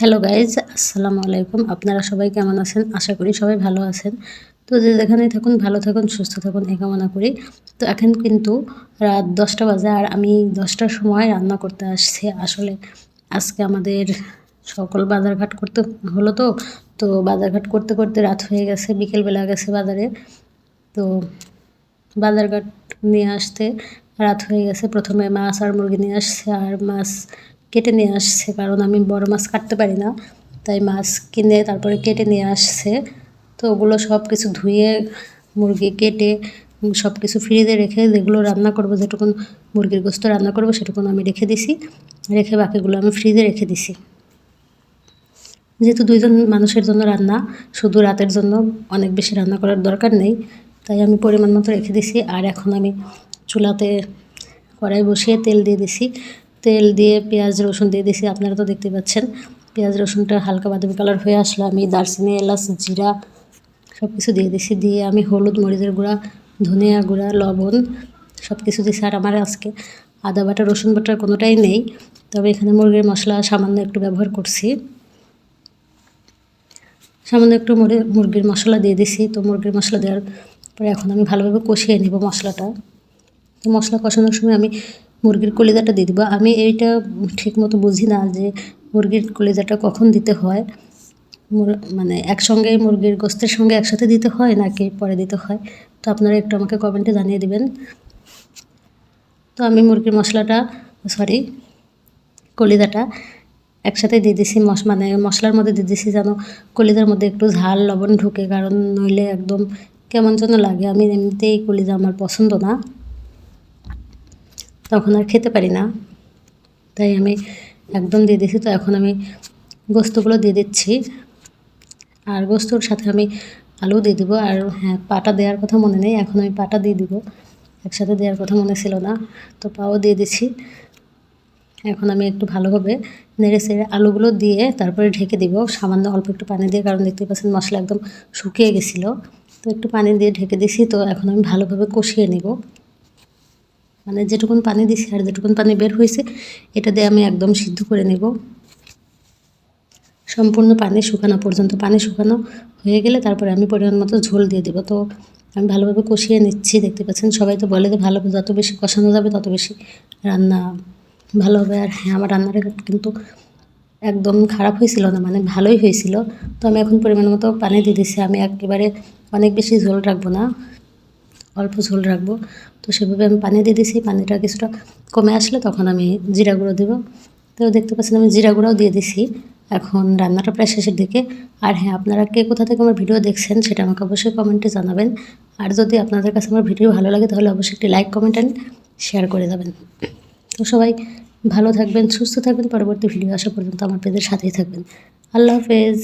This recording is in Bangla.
হ্যালো গাইজ আসসালামু আলাইকুম আপনারা সবাই কেমন আছেন আশা করি সবাই ভালো আছেন তো যে যেখানেই থাকুন ভালো থাকুন সুস্থ থাকুন এই কামনা করি তো এখন কিন্তু রাত দশটা বাজে আর আমি দশটার সময় রান্না করতে আসছি আসলে আজকে আমাদের সকল বাজারঘাট করতে হলো তো তো বাজারঘাট করতে করতে রাত হয়ে গেছে বিকেলবেলা গেছে বাজারে তো বাজারঘাট নিয়ে আসতে রাত হয়ে গেছে প্রথমে মাছ আর মুরগি নিয়ে আসছে আর মাছ কেটে নিয়ে আসছে, কারণ আমি বড় মাছ কাটতে পারি না, তাই মাছ কিনে তারপরে কেটে নিয়ে আসছে। তো ওগুলো সব কিছু ধুয়ে, মুরগি কেটে সব কিছু ফ্রিজে রেখে যেগুলো রান্না করব যেটুকুন মুরগির গোস্ত রান্না করব সেটুকুন আমি রেখে দিছি, রেখে বাকিগুলো আমি ফ্রিজে রেখে দিছি। যেহেতু দুইজন মানুষের জন্য রান্না, শুধু রাতের জন্য অনেক বেশি রান্না করার দরকার নেই, তাই আমি পরিমাণ মতো রেখে দিছি। আর এখন আমি চুলাতে কড়াই বসিয়ে তেল দিয়ে দিছি। তেল দিয়ে পেঁয়াজ, রসুন দিয়ে দিছি আপনারা তো দেখতে পাচ্ছেন, পেঁয়াজ, রসুনটা হালকা বাদামি কালার হয়ে আসলো। আমি দারচিনি, এলাচ, জিরা সব কিছু দিয়ে দিছি দিয়ে আমি হলুদ মরিচের গুঁড়া, ধনিয়া গুঁড়া, লবণ সব কিছু দিছি আর আমার আজকে আদা বাটা, রসুন বাটার কোনোটাই নেই। তবে এখানে মুরগির মশলা সামান্য একটু ব্যবহার করছি। সামান্য একটু মুরগির মশলা দিয়ে দিছি তো মুরগির মশলা দেওয়ার পরে এখন আমি ভালোভাবে কষিয়ে নিব মশলাটা। তো মশলা কষানোর সময় আমি মুরগির কলিজাটা দিয়ে দেবো। আমি এইটা ঠিক মতো বুঝি না যে মুরগির কলিজাটা কখন দিতে হয়। মানে একসঙ্গে মুরগির গোস্তের সঙ্গে একসাথে দিতে হয় নাকি পরে দিতে হয়? তো আপনারা একটু আমাকে কমেন্টে জানিয়ে দেবেন। তো আমি মুরগির মশলাটা সরি কলিজাটা একসাথে দিয়ে দিছি। মশ মানে মশলার মধ্যে দিয়ে দিছি যেন কলিজার মধ্যে একটু ঝাল, লবণ ঢুকে। কারণ নইলে একদম কেমন যেন লাগে। আমি এমনিতেই কলিজা আমার পছন্দ না। তখন আর খেতে পারি না। তাই আমি একদম দিয়ে দিয়েছি, তো এখন আমি গোস্তগুলো দিয়ে দিচ্ছি। আর গোস্তর সাথে আমি আলু দিয়ে দেবো। আর হ্যাঁ পাটা দেওয়ার কথা মনে নেই, এখন আমি পাটা দিয়ে দিব। একসাথে দেওয়ার কথা মনে ছিল না, তো পাও দিয়ে দিচ্ছি। এখন আমি একটু ভালোভাবে নেড়ে সেড়ে আলুগুলো দিয়ে তারপরে ঢেকে দিব। সামান্য অল্প একটু পানি দিয়ে, কারণ দেখতে পাচ্ছেন মশলা একদম শুকিয়ে গেছিল। তো একটু পানি দিয়ে ঢেকে দিছি তো এখন আমি ভালোভাবে কষিয়ে নেব। মানে যেটুকুন পানি দিছি আর যেটুকুন পানি বের হয়েছে এটা দিয়ে আমি একদম সিদ্ধ করে নেব। সম্পূর্ণ পানি শুকানো পর্যন্ত, পানি শুকানো হয়ে গেলে তারপরে আমি পরিমাণ মতো ঝোল দিয়ে দেবো। তো আমি ভালোভাবে কষিয়ে নিচ্ছি, দেখতে পাচ্ছেন? সবাই তো বলে যে ভালো যত বেশি কষানো যাবে তত বেশি রান্না ভালো হবে। আর হ্যাঁ আমার রান্নাটা কিন্তু একদম খারাপ হয়েছিল না মানে ভালোই হয়েছিল। তো আমি এখন পরিমাণ মতো পানি দিয়ে দিচ্ছি আমি একেবারে অনেক বেশি ঝোল রাখব না। অল্প ঝোল রাখব। তো সেভাবে আমি পানি দিয়ে দিছি পানিটা কিছুটা কমে আসলে তখন আমি জিরা গুঁড়ো দেবো। তো দেখতে পাচ্ছেন আমি জিরা গুঁড়োও দিয়ে দিছি এখন রান্নাটা প্রায় শেষের দিকে। আর হ্যাঁ আপনারা কে কোথা থেকে আমার ভিডিও দেখছেন সেটা আমাকে অবশ্যই কমেন্টে জানাবেন। আর যদি আপনাদের কাছে আমার ভিডিও ভালো লাগে তাহলে অবশ্যই একটি লাইক, কমেন্ট অ্যান্ড শেয়ার করে দেবেন তো সবাই ভালো থাকবেন, সুস্থ থাকবেন। পরবর্তী ভিডিও আসা পর্যন্ত আমার পেজের সাথেই থাকবেন। আল্লাহ হাফেজ।